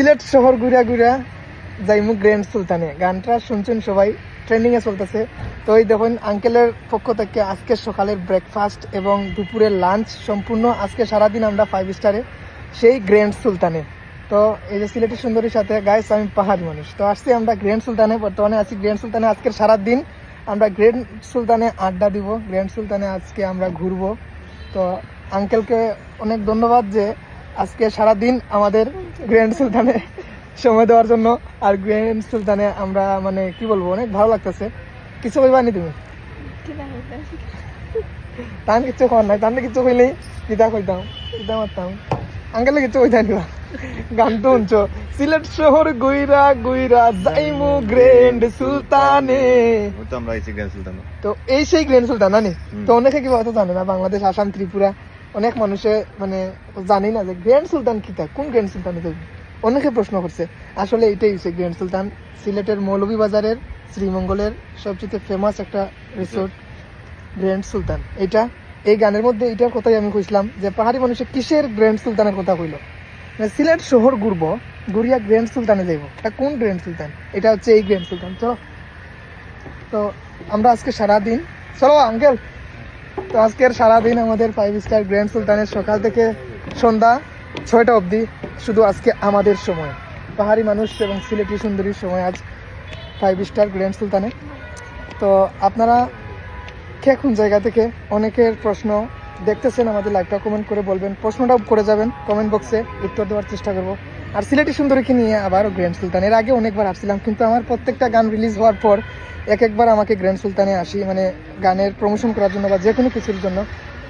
সিলেট শহর ঘুরা ঘুরা যাইমু গ্র্যান্ড সুলতানে গানটা শুনছেন সবাই ট্রেন্ডিং এ চলতেছে। তো এই দেখুন আঙ্কেলের পক্ষ থেকে আজকে সকালের ব্রেকফাস্ট এবং দুপুরের লাঞ্চ সম্পূর্ণ। আজকে সারাদিন আমরা ফাইভ স্টারে সেই গ্র্যান্ড সুলতানে তো এই যে সিলেটের সুন্দরীর সাথে গাইস আমি পাহাড়ি মানুষ। তো আসছি আমরা গ্র্যান্ড সুলতানে বর্তমানে আছি গ্র্যান্ড সুলতানে আজকের সারাদিন আমরা গ্র্যান্ড সুলতানে আড্ডা দিব। গ্র্যান্ড সুলতানে আজকে আমরা ঘুরবো। তো আঙ্কেলকে অনেক ধন্যবাদ যে আজকে সারাদিন আমাদের গ্র্যান্ড সুলতানে সময় দেওয়ার জন্য আর গ্র্যান্ড সুলতানে আমরা মানে কি বলব অনেক ভালো লাগতেছে। কিছু কইবানি তুমি? তান কিছু কর নাই তাহলে কিছু কইলেই দিদা কইতাম দিদা মারতাম। আঙ্কেলে কিছু কইতাম নিবা গান তো শুনছো? সিলেট শহর গুইরা গুইরা যাইমু গ্র্যান্ড সুলতানে তো আমরা আইছি গ্র্যান্ড সুলতান তো এই সেই গ্র্যান্ড সুলতান তো অনেকে কি হয়তো জানে না বাংলাদেশ আসাম ত্রিপুরা অনেক মানুষে মানে জানি না যে গ্র্যান্ড সুলতান কিটা কোন গ্র্যান্ড সুলতান অনেকে প্রশ্ন করছে, আসলে এটাই হচ্ছে গ্র্যান্ড সুলতান। সিলেটের মৌলভীবাজারের, শ্রীমঙ্গলের সবচেয়ে ফেমাস একটা রিসোর্ট গ্র্যান্ড সুলতান। এটা এই গানের মধ্যে এটার কথাই আমি কইছিলাম যে পাহাড়ি মানুষের কিসের গ্র্যান্ড সুলতানের কথা কইল? মানে সিলেট শহর ঘুরব, ঘুরিয়া গ্র্যান্ড সুলতানে যাইব। এটা কোন গ্র্যান্ড সুলতান? এটা হচ্ছে এই গ্র্যান্ড সুলতান। চলো। তো আমরা আজকে সারাদিন চলো আঙ্কেল! তো আজকের সারাদিন আমাদের ফাইভ স্টার গ্র্যান্ড সুলতানের সকাল থেকে সন্ধ্যা ছয়টা অবধি শুধু আজকে আমাদের সময়। পাহাড়ি মানুষ এবং সিলেটি সুন্দরীর সময় আজ ফাইভ স্টার গ্র্যান্ড সুলতানে তো আপনারা কে কোন জায়গা থেকে অনেকের প্রশ্ন দেখতেছেন আমাদের লাইভটা কমেন্ট করে বলবেন। প্রশ্নটাও করে যাবেন কমেন্ট বক্সে উত্তর দেওয়ার চেষ্টা করব। আর সিলেটি সুন্দরীকে নিয়ে আবারও গ্র্যান্ড সুলতান এর আগে অনেকবার আসছিলাম, কিন্তু আমার প্রত্যেকটা গান রিলিজ হওয়ার পর এক একবার আমাকে গ্র্যান্ড সুলতানে আসি মানে গানের প্রমোশন করার জন্য বা যে কোনো কিছুর জন্য।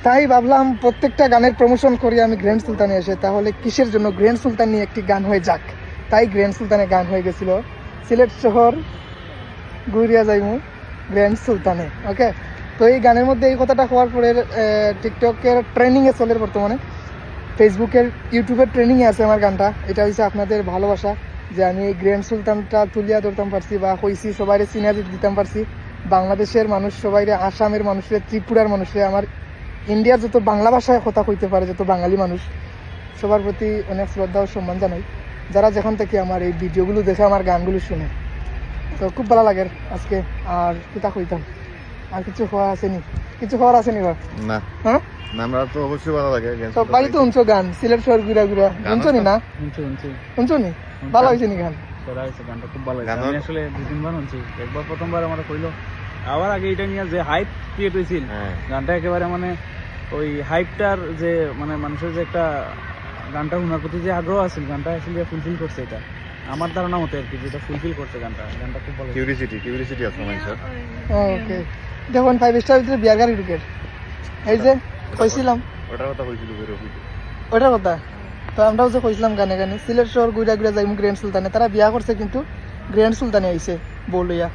তাই ভাবলাম প্রত্যেকটা গানের প্রমোশন করি আমি গ্র্যান্ড সুলতানে এসে, তাহলে কিসের জন্য গ্র্যান্ড সুলতান নিয়ে একটি গান হয়ে যাক? তাই গ্র্যান্ড সুলতানে গান হয়ে গেছিল। সিলেট শহর গুরিয়া যাইমু গ্র্যান্ড সুলতানে ওকে? তো এই গানের মধ্যে এই কথাটা হওয়ার পরে টিকটকের ট্রেনিংয়ে চলে বর্তমানে। ফেসবুকের ইউটিউবের ট্রেনিংয়ে আছে আমার গানটা। এটা হচ্ছে আপনাদের ভালোবাসা। যে আমি গ্র্যান্ড সুলতানটা তুলিয়া ধরতাম পারছি বা কইছি সবাই চিনা দিতাম পারছি। বাংলাদেশের মানুষ সবাই আসামের মানুষের, ত্রিপুরার মানুষের, আমার ইন্ডিয়ার যত বাংলা ভাষায় কথা কইতে পারে, যত বাঙালি মানুষ, সবার প্রতি অনেক শ্রদ্ধা ও সম্মান জানাই। যারা যেখান থেকে আমার এই ভিডিওগুলো দেখে, আমার গানগুলো শুনে। তো খুব ভালো লাগে আজকে আর কিতা কইতাম? আর কিছু হওয়া আসেনি কিছু হওয়ার আসেনি বা? না। হ্যাঁ? আমরা তো অবশ্যই ভালো লাগে গ্র্যান্ড তো বাড়িতে উনছো গান? সিলেট শহর ঘুরা ঘুরা। গান উনছো নি না? উনছো নি? ভালো হয়েছে নি গান? গানটা খুব ভালো গানের- আমি আসলে দু তিনবার শুনছি। একবার প্রথমবার আমার কইলো। আবার আগে এটা নিয়ে যে হাইপ ক্রিয়েট হয়েছিল হ্যাঁ। গানটা একেবারে মানে ওই হাইপটার যে মানে মানুষের যে একটা গানটা শোনার প্রতি যে আগ্রহ আছে গানটা আসলে ফুলফিল করছে এটা। আমার ধারণা মতে আর কি যেটা ফুলফিল করছে গানটা গানটা খুব ভালো। কিউরিসিটি কিউরিসিটি আছে মানুষের ওকে দেখুন ফাইভ স্টার ভিতরে বিয়ার গাড়ি ঢুকে। এই যে কইছিলাম। ওটার কথা হয়েছিল বেরো ওটার কথা? তো আমরাও যে কইছিলাম গানে গানে। সিলেট শহর ঘুরা ঘুরা যাইমু গ্র্যান্ড সুলতানে তারা বিয়া করছে কিন্তু গ্র্যান্ড সুলতানে আইছে বউলিয়া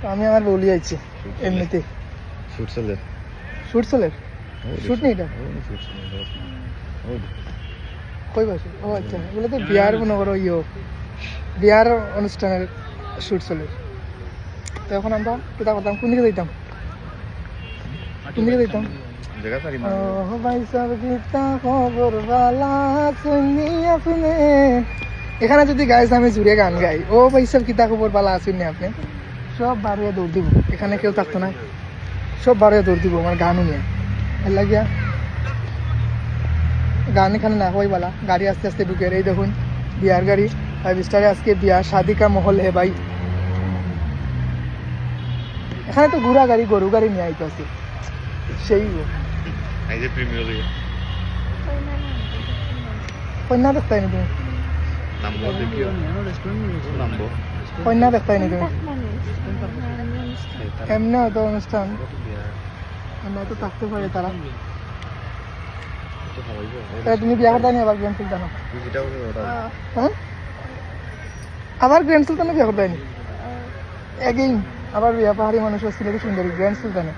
তো আমি আমার বউলি আইছি এমনিতে। শুট চলে শুট চলে শুট নেই এটা? শুট চলে কই বাসু ও আচ্ছা এগুলো তো মনে করো ইয়ে অনুষ্ঠানের চলে। তো এখন আমরা করতাম কোন দিকে যাইতাম কোন দিকে যাইতাম এখানে যদি গাইস আমি জুড়ে গান গাই। ও ভাই সব কিতা খবর বালা আসুন আপনি। সব বারে দৌড় দিব। এখানে কেউ থাকতো না সব বারে দৌড় দিব আমার গানও নিয়ে লাগিয়া। গান এখানে না হই বালা। গাড়ি আস্তে আস্তে ঢুকে এই দেখুন বিয়ার গাড়ি। ফাইভ স্টারে আজকে বিয়া শাদি কা মহল হে ভাই। এখানে তো ঘোড়া গাড়ি গরু গাড়ি নিয়ে আইতে আছে। সেই গো। এই যে প্রিমিয়ার লিগে। কন্যা দেখতাই নি তুমি? কন্যা দেখতাই নি তুমি? এমনি হয়তো অনুষ্ঠান। এমনি হয়তো থাকতে পারে তারা। তা তুমি বিয়া করতে নি আবার গ্র্যান্ড সুলতানো হ্যাঁ। আবার গ্র্যান্ড সুলতানে বিয়া করতে নি এগেইন আবার বিয়া পাহাড়ি মানুষ সিলেটি সুন্দরী গ্র্যান্ড সুলতানে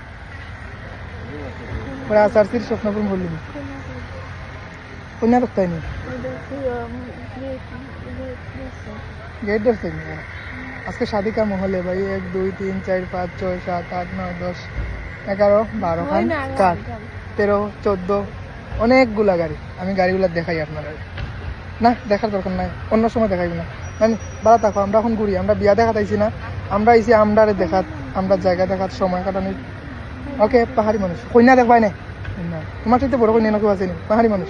ওরা আসারসির স্বপ্নপুর বললি কন্যা দেখতাই নি গেট ধরছে আজকে শাদি কা মহলে ভাই এক দুই তিন চার পাঁচ ছয় সাত আট নয় দশ এগারো বারো খান কার তেরো চোদ্দ অনেকগুলা গাড়ি। আমি গাড়িগুলো দেখাই আপনারা না, দেখার দরকার নাই। অন্য সময় দেখাইব না। মানে বাড়া থাকো, আমরা এখন ঘুরি, আমরা বিয়া দেখা তাইছি না। আমরা আইছি আমরারে দেখাত, আমরা জায়গা দেখাত, সময় কাটানি ওকে, পাহাড়ি মানুষ। কন্যা দেখবাই না তোমার সাথে বড় কন্যা নাকি আছে পাহাড়ি মানুষ।